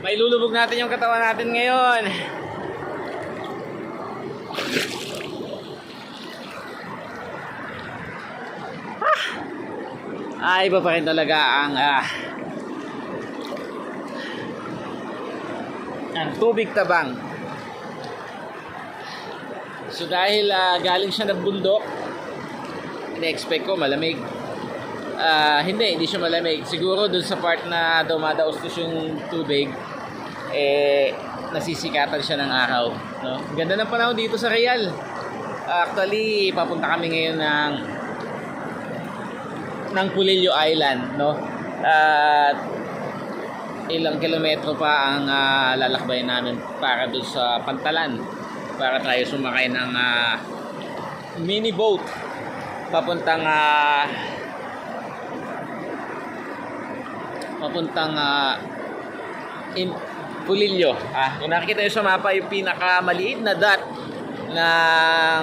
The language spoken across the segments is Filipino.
May lulubog natin yung katawan natin ngayon. Ah, iba pa rin talaga ang ah, ang tubig tabang. So dahil ah, galing siya ng bundok, in-expect ko malamig. Ah, hindi, hindi siya malamig. Siguro dun sa part na dumadaustos yung tubig, eh, nasisikatan siya ng araw. No? Ganda ng panahon dito sa Real. Actually, papunta kami ngayon ng ng Pulillo Island, no? At ilang kilometro pa ang ah, lalakbayin namin para doon sa Pantalan para tayo sumakay ng ah, mini boat papuntang ah, papuntang ah, in Pulillo. Ah, kung nakikita niyo sa mapa yung pinakamaliit na dot ng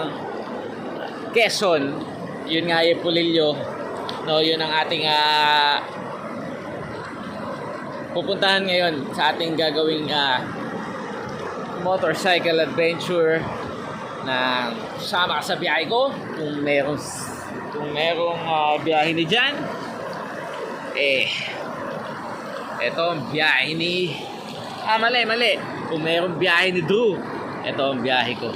Quezon, yun nga yung Pulillo. No, yun ang ating ah, pupuntahan ngayon sa ating gagawing ah, motorcycle adventure na sama sa biyahe ko kung merong kung merong ah, biyahe ni Jan eh ito ang biyahe ni ah mali mali. Kung merong biyahe ni Drew ito ang biyahe ko